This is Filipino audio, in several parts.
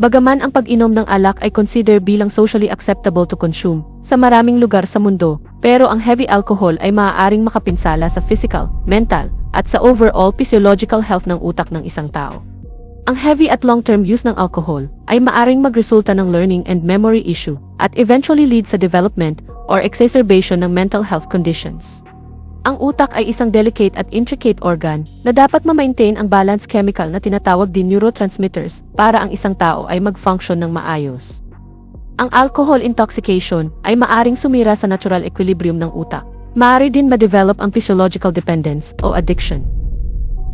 Bagaman ang pag-inom ng alak ay consider bilang socially acceptable to consume sa maraming lugar sa mundo, pero ang heavy alcohol ay maaaring makapinsala sa physical, mental, at sa overall physiological health ng utak ng isang tao. Ang heavy at long-term use ng alcohol ay maaring magresulta ng learning and memory issue at eventually lead sa development or exacerbation ng mental health conditions. Ang utak ay isang delicate at intricate organ na dapat ma-maintain ang balance chemical na tinatawag din neurotransmitters para ang isang tao ay mag-function ng maayos. Ang alcohol intoxication ay maaring sumira sa natural equilibrium ng utak. Maaari din ma-develop ang physiological dependence o addiction.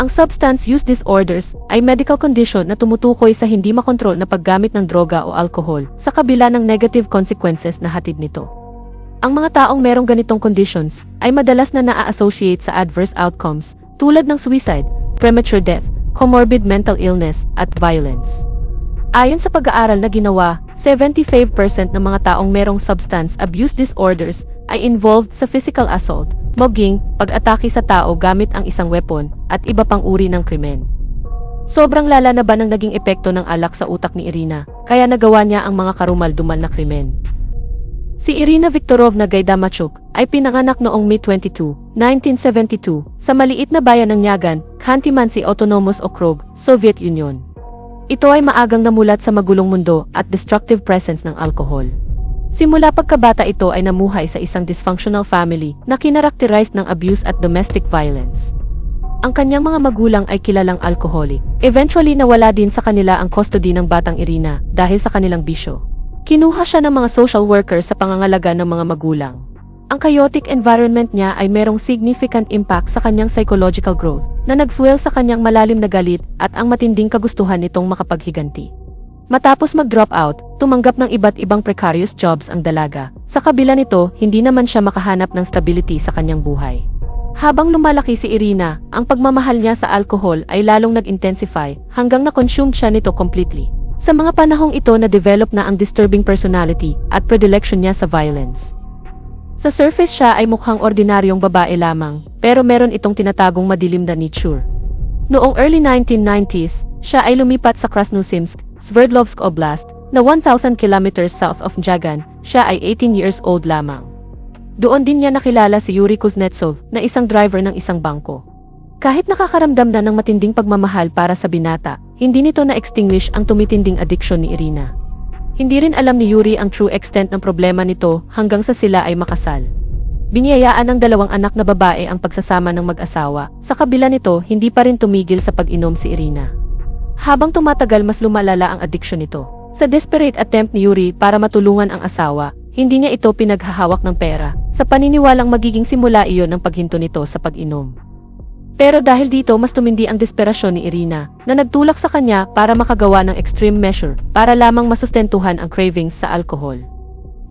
Ang substance use disorders ay medical condition na tumutukoy sa hindi makontrol na paggamit ng droga o alcohol sa kabila ng negative consequences na hatid nito. Ang mga taong merong ganitong conditions ay madalas na naa-associate sa adverse outcomes tulad ng suicide, premature death, comorbid mental illness, at violence. Ayon sa pag-aaral na ginawa, 75% ng mga taong merong substance abuse disorders ay involved sa physical assault, mugging, pag-atake sa tao gamit ang isang weapon, at iba pang uri ng krimen. Sobrang lala na ba ng naging epekto ng alak sa utak ni Irina, kaya nagawa niya ang mga karumal-dumal na krimen. Si Irina Viktorovna Gaidamachuk ay pinanganak noong May 22, 1972, sa maliit na bayan ng Nyagan, Khanty-Mansi Autonomous Okrug, Soviet Union. Ito ay maagang namulat sa magulong mundo at destructive presence ng alcohol. Simula pagkabata ito ay namuhay sa isang dysfunctional family na kinarakterized ng abuse at domestic violence. Ang kanyang mga magulang ay kilalang alcoholic. Eventually nawala din sa kanila ang custody ng batang Irina dahil sa kanilang bisyo. Kinuha siya ng mga social worker sa pangangalaga ng mga magulang. Ang chaotic environment niya ay merong significant impact sa kanyang psychological growth na nagfuel sa kanyang malalim na galit at ang matinding kagustuhan nitong makapaghiganti. Matapos mag-drop out, tumanggap ng iba't ibang precarious jobs ang dalaga. Sa kabila nito, hindi naman siya makahanap ng stability sa kanyang buhay. Habang lumalaki si Irina, ang pagmamahal niya sa alcohol ay lalong nag-intensify hanggang na-consumed siya nito completely. Sa mga panahong ito na-develop na ang disturbing personality at predilection niya sa violence. Sa surface siya ay mukhang ordinaryong babae lamang, pero meron itong tinatagong madilim na nature. Noong early 1990s, siya ay lumipat sa Krasnosimsk, Sverdlovsk Oblast, na 1,000 kilometers south of Jagan, siya ay 18 years old lamang. Doon din niya nakilala si Yuri Kuznetsov na isang driver ng isang bangko. Kahit nakakaramdam na ng matinding pagmamahal para sa binata, hindi nito na-extinguish ang tumitinding addiction ni Irina. Hindi rin alam ni Yuri ang true extent ng problema nito hanggang sa sila ay makasal. Biniyayaan ng dalawang anak na babae ang pagsasama ng mag-asawa. Sa kabila nito, hindi pa rin tumigil sa pag-inom si Irina. Habang tumatagal mas lumalala ang addiction nito. Sa desperate attempt ni Yuri para matulungan ang asawa, hindi niya ito pinaghahawak ng pera, sa paniniwalang magiging simula iyon ng paghinto nito sa pag-inom. Pero dahil dito mas tumindi ang desperasyon ni Irina na nagtulak sa kanya para makagawa ng extreme measure para lamang masustentuhan ang cravings sa alcohol.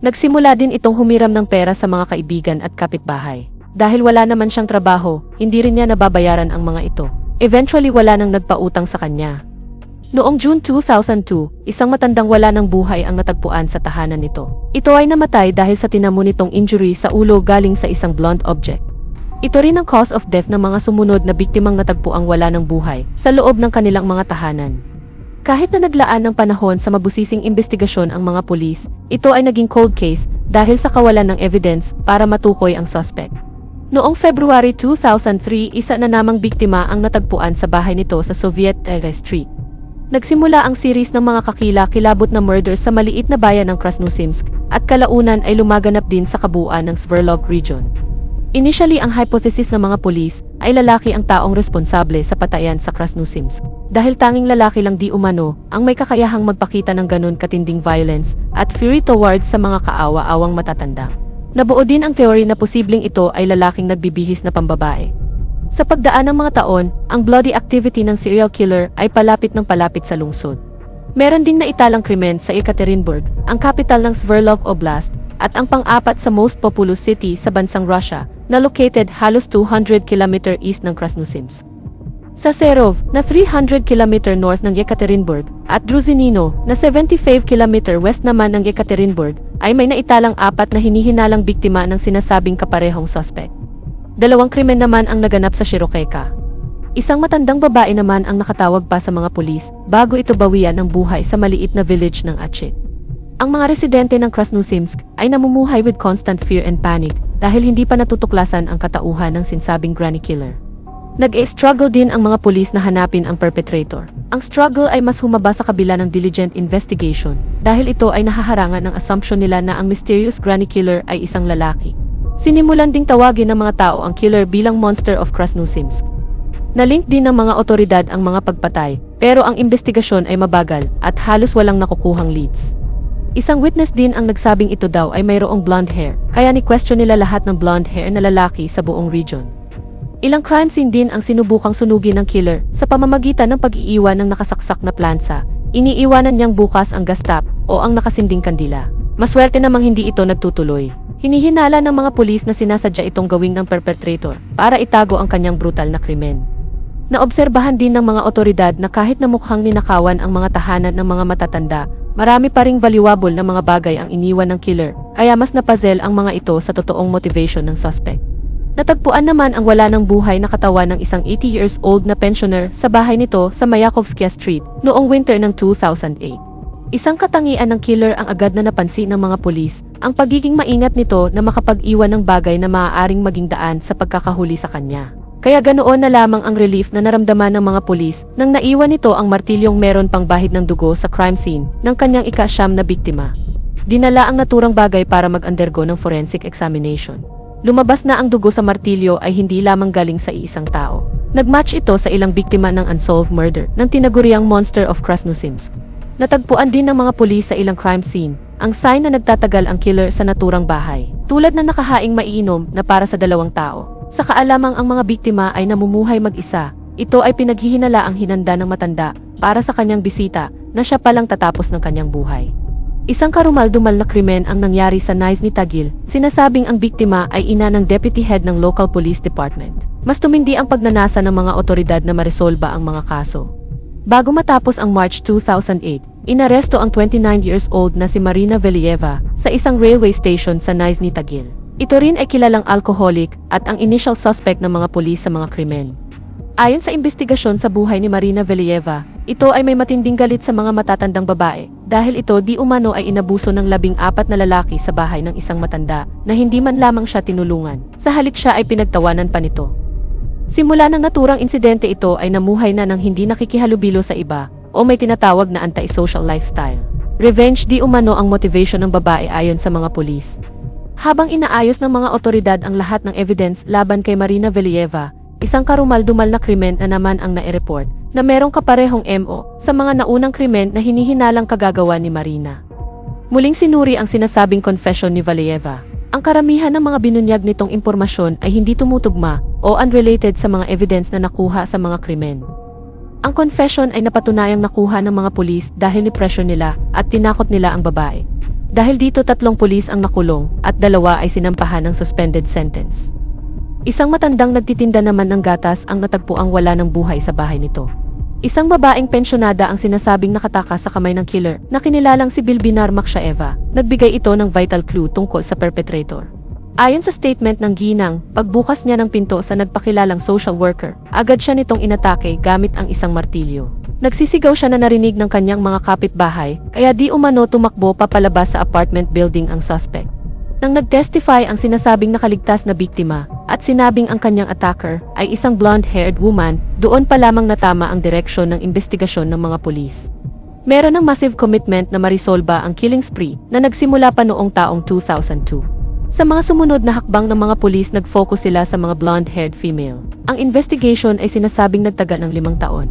Nagsimula din itong humiram ng pera sa mga kaibigan at kapitbahay. Dahil wala naman siyang trabaho, hindi rin niya nababayaran ang mga ito. Eventually wala nang nagpautang sa kanya. Noong June 2002, isang matandang wala ng buhay ang natagpuan sa tahanan nito. Ito ay namatay dahil sa tinamo nitong injury sa ulo galing sa isang blunt object. Ito rin ang cause of death ng mga sumunod na biktimang natagpuang wala ng buhay sa loob ng kanilang mga tahanan. Kahit na naglaan ng panahon sa mabusising investigasyon ang mga pulis, ito ay naging cold case dahil sa kawalan ng evidence para matukoy ang suspect. Noong February 2003, isa na namang biktima ang natagpuan sa bahay nito sa Soviet Ega Street. Nagsimula ang series ng mga kakila-kilabot na murders sa maliit na bayan ng Krasnosimsk at kalaunan ay lumaganap din sa kabuuan ng Sverdlov region. Initially ang hypothesis ng mga pulis ay lalaki ang taong responsable sa patayan sa Krasnosimsk. Dahil tanging lalaki lang di umano ang may kakayahang magpakita ng ganun katinding violence at fury towards sa mga kaawa-awang matatanda. Nabuo din ang teorya na posibleng ito ay lalaking nagbibihis na pambabae. Sa pagdaan ng mga taon, ang bloody activity ng serial killer ay palapit ng palapit sa lungsod. Meron ding naitalang krimen sa Ekaterinburg, ang capital ng Sverdlov Oblast, at ang pang-apat sa most populous city sa bansang Russia, na located halos 200 km east ng Krasnosimsk. Sa Serov, na 300 km north ng Yekaterinburg, at Druzinino, na 75 km west naman ng Yekaterinburg, ay may naitalang apat na hinihinalang biktima ng sinasabing kaparehong suspect. Dalawang krimen naman ang naganap sa Shirokeka. Isang matandang babae naman ang nakatawag pa sa mga pulis bago ito bawian ng buhay sa maliit na village ng Achet. Ang mga residente ng Krasnosimsk ay namumuhay with constant fear and panic dahil hindi pa natutuklasan ang katauhan ng sinsabing granny killer. Nag-e-struggle din ang mga pulis na hanapin ang perpetrator. Ang struggle ay mas humaba sa kabila ng diligent investigation dahil ito ay nahaharangan ng assumption nila na ang mysterious granny killer ay isang lalaki. Sinimulan ding tawagin ng mga tao ang killer bilang monster of Krasnosimsk. Nalink din ng mga otoridad ang mga pagpatay, pero ang investigasyon ay mabagal at halos walang nakukuhang leads. Isang witness din ang nagsabing ito daw ay mayroong blonde hair, kaya ni-question nila lahat ng blonde hair na lalaki sa buong region. Ilang crime scene din ang sinubukang sunugin ng killer sa pamamagitan ng pag-iiwan ng nakasaksak na plansa. Iniiwanan niyang bukas ang gas tap o ang nakasinding kandila. Maswerte namang hindi ito nagtutuloy. Hinihinala ng mga pulis na sinasadya itong gawing ng perpetrator para itago ang kanyang brutal na krimen. Naobserbahan din ng mga otoridad na kahit na mukhang ninakawan ang mga tahanan ng mga matatanda, marami pa ring valuable na mga bagay ang iniwan ng killer, kaya mas napazel ang mga ito sa totoong motivation ng suspect. Natagpuan naman ang wala ng buhay na katawan ng isang 80 years old na pensioner sa bahay nito sa Mayakovskia Street noong winter ng 2008. Isang katangian ng killer ang agad na napansin ng mga pulis, ang pagiging maingat nito na makapag-iwan ng bagay na maaaring maging daan sa pagkakahuli sa kanya. Kaya ganoon na lamang ang relief na naramdaman ng mga pulis nang naiwan nito ang martilyong meron pang bahid ng dugo sa crime scene ng kanyang ikasyam na biktima. Dinala ang naturang bagay para mag-undergo ng forensic examination. Lumabas na ang dugo sa martilyo ay hindi lamang galing sa iisang tao. Nagmatch ito sa ilang biktima ng unsolved murder ng tinaguriang Monster of Krasnosimsk. Natagpuan din ng mga pulis sa ilang crime scene ang sign na nagtatagal ang killer sa naturang bahay, tulad na nakahaing maiinom na para sa dalawang tao. Sa kaalamang ang mga biktima ay namumuhay mag-isa, ito ay pinaghihinala ang hinanda ng matanda para sa kanyang bisita na siya palang tatapos ng kanyang buhay. Isang karumal-dumal na krimen ang nangyari sa Nizhny Tagil, sinasabing ang biktima ay ina ng deputy head ng local police department. Mas tumindi ang pagnanasa ng mga otoridad na maresolba ang mga kaso. Bago matapos ang March 2008, inaresto ang 29 years old na si Marina Velieva sa isang railway station sa Nizhny Tagil. Ito rin ay kilalang alcoholic at ang initial suspect ng mga pulis sa mga krimen. Ayon sa investigasyon sa buhay ni Marina Velieva, ito ay may matinding galit sa mga matatandang babae dahil ito di umano ay inabuso ng labing apat na lalaki sa bahay ng isang matanda na hindi man lamang siya tinulungan. Sa halik siya ay pinagtawanan pa nito. Simula ng naturang insidente ito ay namuhay na ng hindi nakikihalubilo sa iba o may tinatawag na anti-social lifestyle. Revenge di umano ang motivation ng babae ayon sa mga pulis. Habang inaayos ng mga otoridad ang lahat ng evidence laban kay Marina Velieva, isang karumal-dumal na krimen na naman ang nai-report na merong kaparehong MO sa mga naunang krimen na hinihinalang kagagawa ni Marina. Muling sinuri ang sinasabing confession ni Valieva. Ang karamihan ng mga binunyag nitong impormasyon ay hindi tumutugma o unrelated sa mga evidence na nakuha sa mga krimen. Ang confession ay napatunayang nakuha ng mga pulis dahil ni pressure nila at tinakot nila ang babae. Dahil dito tatlong pulis ang nakulong at dalawa ay sinampahan ng suspended sentence. Isang matandang nagtitinda naman ng gatas ang natagpuang wala ng buhay sa bahay nito. Isang babaeng pensyonada ang sinasabing nakatakas sa kamay ng killer na kinilalang si Bilbinar Makshaeva. Nagbigay ito ng vital clue tungkol sa perpetrator. Ayon sa statement ng ginang, pagbukas niya ng pinto sa nagpakilalang social worker, agad siya nitong inatake gamit ang isang martilyo. Nagsisigaw siya na narinig ng kanyang mga kapitbahay, kaya di umano tumakbo papalabas sa apartment building ang suspect. Nang nag-testify ang sinasabing nakaligtas na biktima, at sinabing ang kanyang attacker ay isang blonde-haired woman, doon pa lamang natama ang direksyon ng investigasyon ng mga pulis. Meron ng massive commitment na marisolba ang killing spree na nagsimula pa noong taong 2002. Sa mga sumunod na hakbang ng mga pulis nag-focus sila sa mga blonde-haired female. Ang investigation ay sinasabing nagtaga ng limang taon.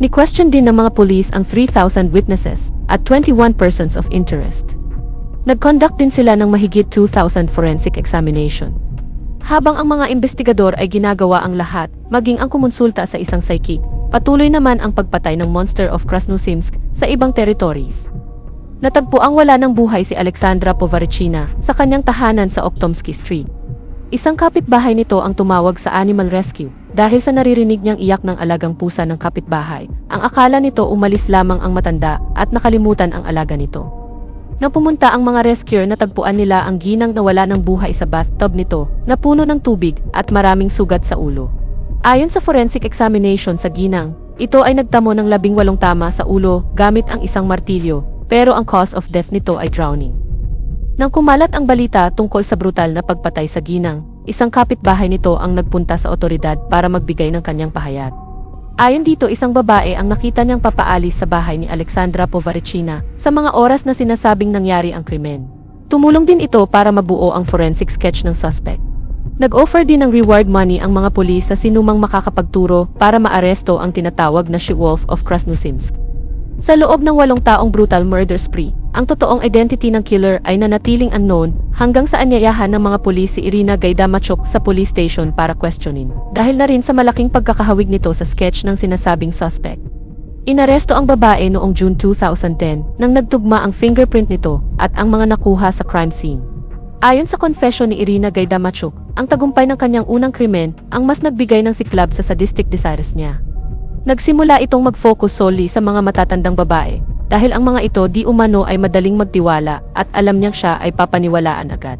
Ni-question din ng mga pulis ang 3,000 witnesses at 21 persons of interest. Nag-conduct din sila ng mahigit 2,000 forensic examination. Habang ang mga investigador ay ginagawa ang lahat, maging ang kumonsulta sa isang psychic, patuloy naman ang pagpatay ng Monster of Krasnosimsk sa ibang territories. Natagpo ang wala ng buhay si Alexandra Povarechina sa kanyang tahanan sa Oktomsky Street. Isang kapitbahay nito ang tumawag sa animal rescue dahil sa naririnig niyang iyak ng alagang pusa ng kapitbahay. Ang akala nito umalis lamang ang matanda at nakalimutan ang alaga nito. Nang pumunta ang mga rescuer natagpuan nila ang ginang na wala ng buhay sa bathtub nito na puno ng tubig at maraming sugat sa ulo. Ayon sa forensic examination sa ginang, ito ay nagtamo ng labing walong tama sa ulo gamit ang isang martilyo, pero ang cause of death nito ay drowning. Nang kumalat ang balita tungkol sa brutal na pagpatay sa ginang, isang kapitbahay nito ang nagpunta sa otoridad para magbigay ng kanyang pahayag. Ayon dito isang babae ang nakita niyang papaalis sa bahay ni Alexandra Povarechina sa mga oras na sinasabing nangyari ang krimen. Tumulong din ito para mabuo ang forensic sketch ng suspect. Nag-offer din ng reward money ang mga pulis sa sinumang makakapagturo para maaresto ang tinatawag na She-Wolf of Krasnosimsk. Sa loob ng walong taong brutal murder spree, ang totoong identity ng killer ay nanatiling unknown hanggang sa anyayahan ng mga pulis si Irina Gaidamachuk sa police station para questionin. Dahil na rin sa malaking pagkakahawig nito sa sketch ng sinasabing suspect. Inaresto ang babae noong June 2010 nang nagtugma ang fingerprint nito at ang mga nakuha sa crime scene. Ayon sa confession ni Irina Gaidamachuk, ang tagumpay ng kanyang unang krimen ang mas nagbigay ng siklab sa sadistic desires niya. Nagsimula itong mag-focus solely sa mga matatandang babae dahil ang mga ito di umano ay madaling magtiwala at alam niyang siya ay papaniwalaan agad.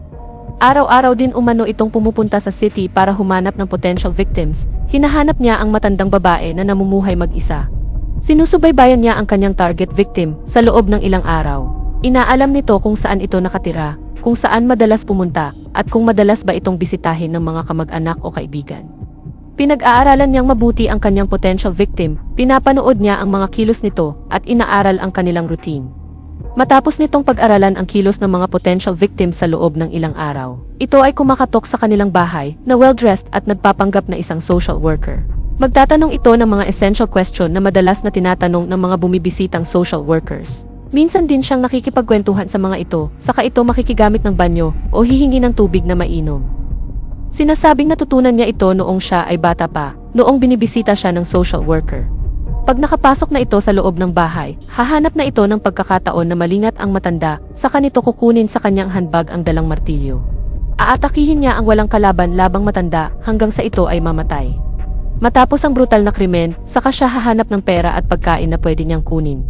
Araw-araw din umano itong pumupunta sa city para humanap ng potential victims. Hinahanap niya ang matandang babae na namumuhay mag-isa. Sinusubaybayan niya ang kanyang target victim sa loob ng ilang araw. Inaalam nito kung saan ito nakatira, kung saan madalas pumunta, at kung madalas ba itong bisitahin ng mga kamag-anak o kaibigan. Pinag-aaralan niyang mabuti ang kanyang potential victim, pinapanood niya ang mga kilos nito, at inaaral ang kanilang routine. Matapos nitong pag-aralan ang kilos ng mga potential victim sa loob ng ilang araw, ito ay kumakatok sa kanilang bahay na well-dressed at nagpapanggap na isang social worker. Magtatanong ito ng mga essential question na madalas na tinatanong ng mga bumibisitang social workers. Minsan din siyang nakikipagkwentuhan sa mga ito, saka ito makikigamit ng banyo o hihingi ng tubig na mainom. Sinasabing natutunan niya ito noong siya ay bata pa, noong binibisita siya ng social worker. Pag nakapasok na ito sa loob ng bahay, hahanap na ito ng pagkakataon na malingat ang matanda, saka nito kukunin sa kanyang handbag ang dalang martilyo. Aatakihin niya ang walang kalaban labang matanda hanggang sa ito ay mamatay. Matapos ang brutal na krimen, saka siya hahanap ng pera at pagkain na pwede niyang kunin.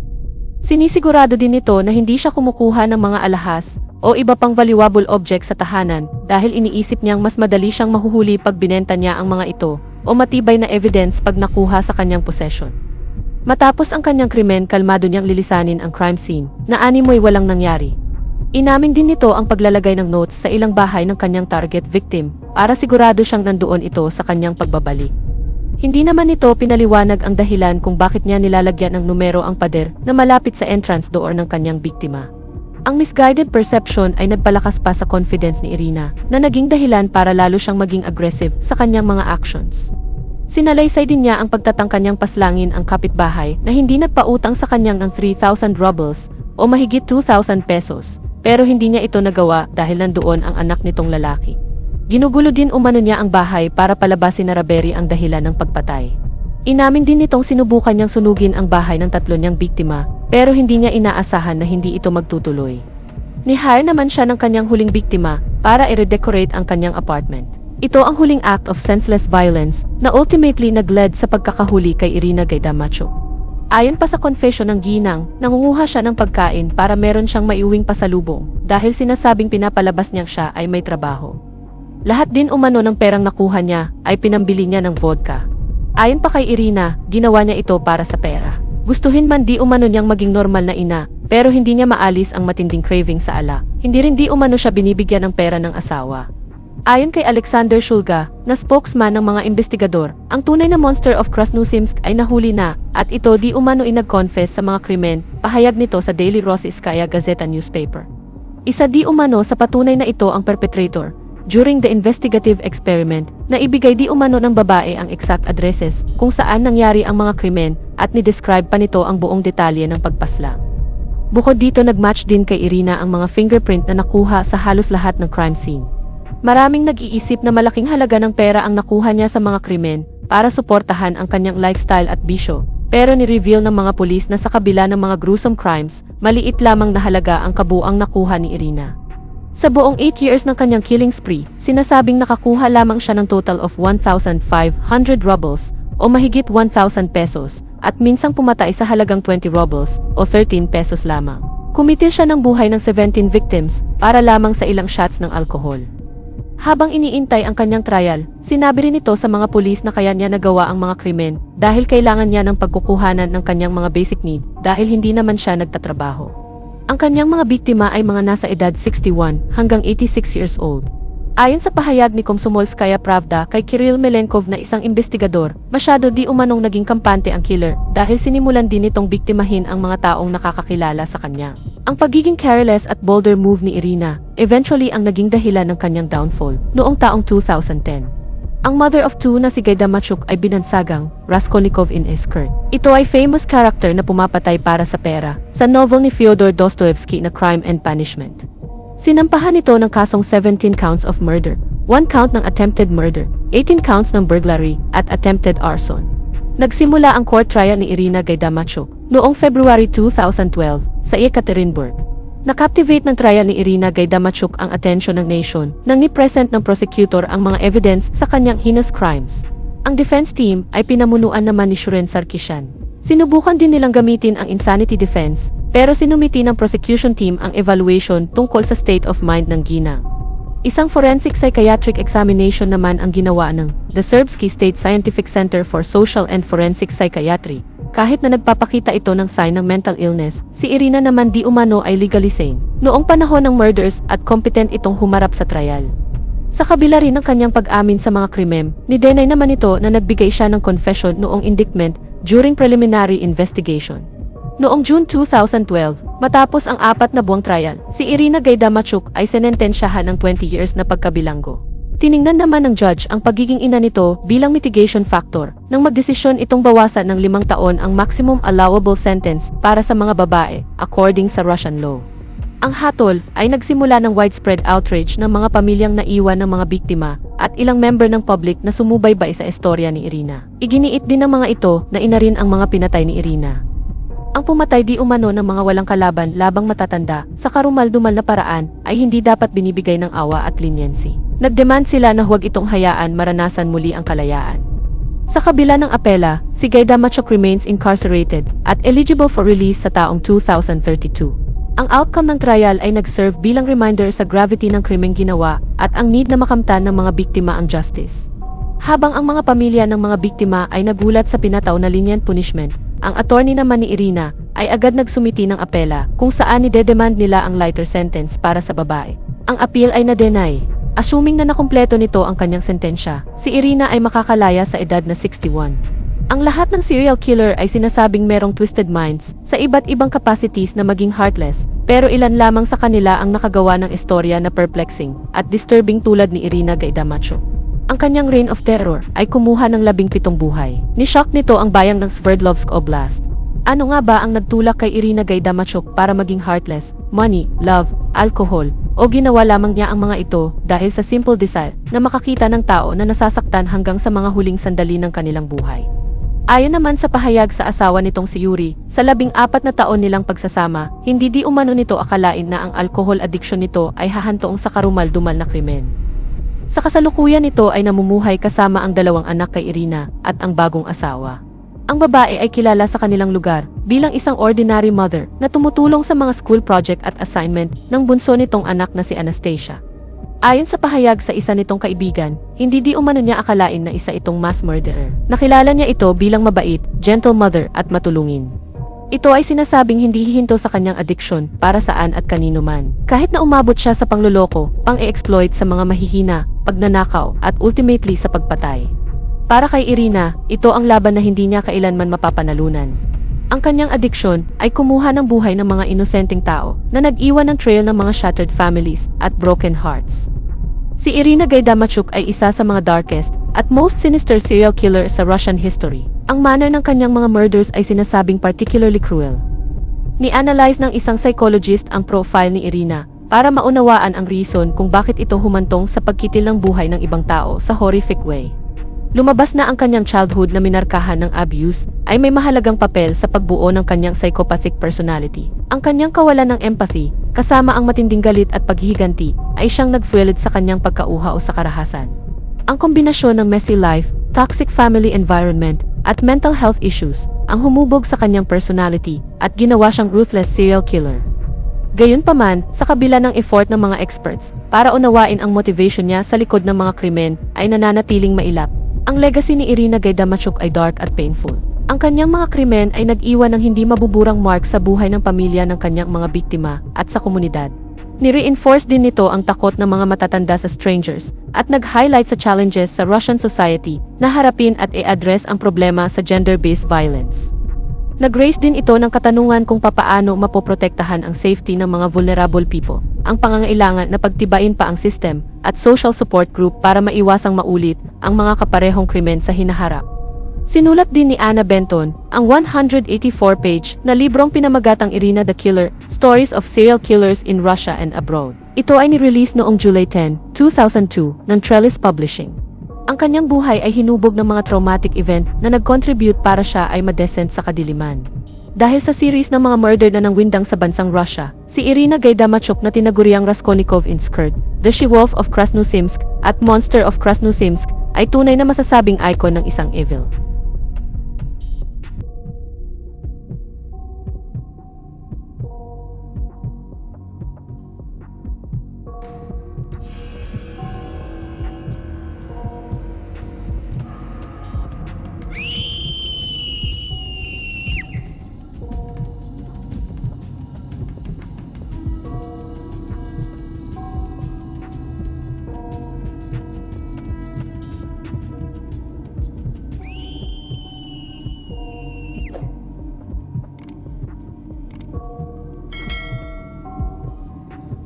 Sinisigurado din nito na hindi siya kumukuha ng mga alahas o iba pang valuable objects sa tahanan dahil iniisip niyang mas madali siyang mahuhuli pag binenta niya ang mga ito o matibay na evidence pag nakuha sa kanyang possession. Matapos ang kanyang krimen, kalmado niyang lilisanin ang crime scene na animoy walang nangyari. Inamin din nito ang paglalagay ng notes sa ilang bahay ng kanyang target victim para sigurado siyang nandoon ito sa kanyang pagbabalik. Hindi naman nito pinaliwanag ang dahilan kung bakit niya nilalagyan ng numero ang pader na malapit sa entrance door ng kanyang biktima. Ang misguided perception ay nagpalakas pa sa confidence ni Irina na naging dahilan para lalo siyang maging aggressive sa kanyang mga actions. Sinalaysay din niya ang pagtatangka niyang paslangin ang kapitbahay na hindi nagpautang sa kanyang ng 3,000 rubles o mahigit 2,000 pesos pero hindi niya ito nagawa dahil nandoon ang anak nitong lalaki. Ginugulo din umano niya ang bahay para palabasin na Raberi ang dahilan ng pagpatay. Inamin din nitong sinubukan niyang sunugin ang bahay ng tatlo niyang biktima, pero hindi niya inaasahan na hindi ito magtutuloy. Ni-hire naman siya ng kanyang huling biktima para i-redecorate ang kanyang apartment. Ito ang huling act of senseless violence na ultimately nagled sa pagkakahuli kay Irina Gaidamacho. Ayon pa sa confession ng ginang, nangunguha siya ng pagkain para meron siyang maiuwing pasalubong dahil sinasabing pinapalabas niyang siya ay may trabaho. Lahat din umano ng perang nakuha niya ay pinambili niya ng vodka. Ayon pa kay Irina, ginawa niya ito para sa pera. Gustuhin man di umano niyang maging normal na ina, pero hindi niya maalis ang matinding craving sa ala. Hindi rin di umano siya binibigyan ng pera ng asawa. Ayon kay Alexander Shulga, na spokesman ng mga investigador, ang tunay na monster of Krasnosimsk ay nahuli na at ito di umano inag-confess sa mga krimen, pahayag nito sa Daily Rossiyskaya Gazeta newspaper. Isa di umano sa patunay na ito ang perpetrator, during the investigative experiment, na ibigay di umano ng babae ang exact addresses kung saan nangyari ang mga krimen at ni-describe pa nito ang buong detalye ng pagpaslang. Bukod dito nagmatch din kay Irina ang mga fingerprint na nakuha sa halos lahat ng crime scene. Maraming nag-iisip na malaking halaga ng pera ang nakuha niya sa mga krimen para suportahan ang kanyang lifestyle at bisyo, pero ni-reveal ng mga pulis na sa kabila ng mga gruesome crimes, maliit lamang na halaga ang kabuang nakuha ni Irina. Sa buong 8 years ng kanyang killing spree, sinasabing nakakuha lamang siya ng total of 1,500 rubles o mahigit 1,000 pesos at minsang pumatay sa halagang 20 rubles o 13 pesos lamang. Kumitil siya ng buhay ng 17 victims para lamang sa ilang shots ng alkohol. Habang iniintay ang kanyang trial, sinabi rin ito sa mga pulis na kaya niya nagawa ang mga krimen dahil kailangan niya ng pagkukuhanan ng kanyang mga basic need dahil hindi naman siya nagtatrabaho. Ang kanyang mga biktima ay mga nasa edad 61 hanggang 86 years old. Ayon sa pahayag ni Komsomolskaya Pravda kay Kirill Melenkov na isang investigador, masyado di umanong naging kampante ang killer dahil sinimulan din itong biktimahin ang mga taong nakakakilala sa kanya. Ang pagiging careless at bolder move ni Irina, eventually ang naging dahilan ng kanyang downfall noong taong 2010. Ang mother of two na si Gaida Machuk ay binansagang Raskolnikov in a skirt. Ito ay famous character na pumapatay para sa pera sa novel ni Fyodor Dostoevsky na Crime and Punishment. Sinampahan ito ng kasong 17 counts of murder, 1 count ng attempted murder, 18 counts ng burglary, at attempted arson. Nagsimula ang court trial ni Irina Gaidamachuk noong February 2012 sa Yekaterinburg. Nakaptivate ng trial ni Irina Gaidamachuk ang atensyon ng nation nang ni-present ng prosecutor ang mga evidence sa kanyang heinous crimes. Ang defense team ay pinamunuan naman ni Shuren Sarkisyan. Sinubukan din nilang gamitin ang insanity defense, pero sinumiti ng prosecution team ang evaluation tungkol sa state of mind ng ginang. Isang forensic psychiatric examination naman ang ginawa ng The Serbsky State Scientific Center for Social and Forensic Psychiatry. Kahit na nagpapakita ito ng sign ng mental illness, si Irina naman di umano ay legally sane. Noong panahon ng murders at competent itong humarap sa trial. Sa kabila rin ng kanyang pag-amin sa mga krimem, ni-deny naman ito na nagbigay siya ng confession noong indictment during preliminary investigation. Noong June 2012, matapos ang apat na buwang trial, si Irina Gaidamachuk ay senentensyahan ng 20 years na pagkabilanggo. Tiningnan naman ng judge ang pagiging ina nito bilang mitigation factor nang magdesisyon itong bawasan ng limang taon ang maximum allowable sentence para sa mga babae, according sa Russian law. Ang hatol ay nagsimula ng widespread outrage ng mga pamilyang naiwan ng mga biktima at ilang member ng public na sumubaybay sa istorya ni Irina. Iginiit din ng mga ito na ina rin ang mga pinatay ni Irina. Ang pumatay di umano ng mga walang kalaban labang matatanda sa karumal-dumal na paraan ay hindi dapat binibigay ng awa at leniency. Nagdemand sila na huwag itong hayaan maranasan muli ang kalayaan. Sa kabila ng apela, si Gaida Machok remains incarcerated at eligible for release sa taong 2032. Ang outcome ng trial ay nag-serve bilang reminder sa gravity ng krimeng ginawa at ang need na makamtan ng mga biktima ang justice. Habang ang mga pamilya ng mga biktima ay nagulat sa pinataw na lenient punishment, ang attorney naman ni Irina ay agad nagsumiti ng apela kung saan nidedemand nila ang lighter sentence para sa babae. Ang appeal ay na-deny. Assuming na nakumpleto nito ang kanyang sentensya, si Irina ay makakalaya sa edad na 61. Ang lahat ng serial killer ay sinasabing merong twisted minds sa iba't ibang capacities na maging heartless, pero ilan lamang sa kanila ang nakagawa ng istorya na perplexing at disturbing tulad ni Irina Gaidamacho. Ang kanyang reign of terror ay kumuha ng labing pitong buhay. Ni-shock nito ang bayang ng Sverdlovsk Oblast. Ano nga ba ang nagtulak kay Irina Gaidamachuk para maging heartless, money, love, alcohol, o ginawa lamang niya ang mga ito dahil sa simple desire na makakita ng tao na nasasaktan hanggang sa mga huling sandali ng kanilang buhay? Ayon naman sa pahayag sa asawa nitong si Yuri, sa labing apat na taon nilang pagsasama, hindi di umano nito akalain na ang alcohol addiction nito ay hahantoong sa karumal-dumal na krimen. Sa kasalukuyan nito ay namumuhay kasama ang dalawang anak kay Irina at ang bagong asawa. Ang babae ay kilala sa kanilang lugar bilang isang ordinary mother na tumutulong sa mga school project at assignment ng bunso nitong anak na si Anastasia. Ayon sa pahayag sa isa nitong kaibigan, hindi di umano niya akalain na isa itong mass murderer. Nakilala niya ito bilang mabait, gentle mother at matulungin. Ito ay sinasabing hindi hihinto sa kanyang addiction para saan at kanino man. Kahit na umabot siya sa pangluloko, pang-exploit sa mga mahihina, pagnanakaw, at ultimately sa pagpatay. Para kay Irina, ito ang laban na hindi niya kailanman mapapanalunan. Ang kanyang addiction ay kumuha ng buhay ng mga inosenteng tao na nag-iwan ng trail ng mga shattered families at broken hearts. Si Irina Gaidamachuk ay isa sa mga darkest at most sinister serial killer sa Russian history. Ang manner ng kanyang mga murders ay sinasabing particularly cruel. Ni-analyze ng isang psychologist ang profile ni Irina para maunawaan ang reason kung bakit ito humantong sa pagkitil ng buhay ng ibang tao sa horrific way. Lumabas na ang kanyang childhood na minarkahan ng abuse ay may mahalagang papel sa pagbuo ng kanyang psychopathic personality. Ang kanyang kawalan ng empathy, kasama ang matinding galit at paghihiganti, ay siyang nagfueled sa kanyang pagkauha o sa karahasan. Ang kombinasyon ng messy life, toxic family environment, at mental health issues ang humubog sa kanyang personality at ginawa siyang ruthless serial killer. Gayunpaman, sa kabila ng effort ng mga experts para unawain ang motivation niya sa likod ng mga krimen ay nananatiling mailap. Ang legacy ni Irina Gaidamachuk ay dark at painful. Ang kanyang mga krimen ay nag-iwan ng hindi mabuburang mark sa buhay ng pamilya ng kanyang mga biktima at sa komunidad. Ni-reinforce din nito ang takot ng mga matatanda sa strangers at nag-highlight sa challenges sa Russian society na harapin at i-address ang problema sa gender-based violence. Nag-raise din ito ng katanungan kung papaano mapoprotektahan ang safety ng mga vulnerable people, ang pangangailangan na pagtibain pa ang system at social support group para maiwasang maulit ang mga kaparehong krimen sa hinaharap. Sinulat din ni Anna Benton ang 184-page na librong pinamagatang Irina the Killer, Stories of Serial Killers in Russia and Abroad. Ito ay nirelease noong July 10, 2002 ng Trellis Publishing. Ang kanyang buhay ay hinubog ng mga traumatic event na nag-contribute para siya ay madescent sa kadiliman. Dahil sa series ng mga murder na nangwindang sa bansang Russia, si Irina Gaidamachuk na tinaguriang Raskolnikov in Skirt, The She-Wolf of Krasnosimsk at Monster of Krasnosimsk ay tunay na masasabing icon ng isang evil.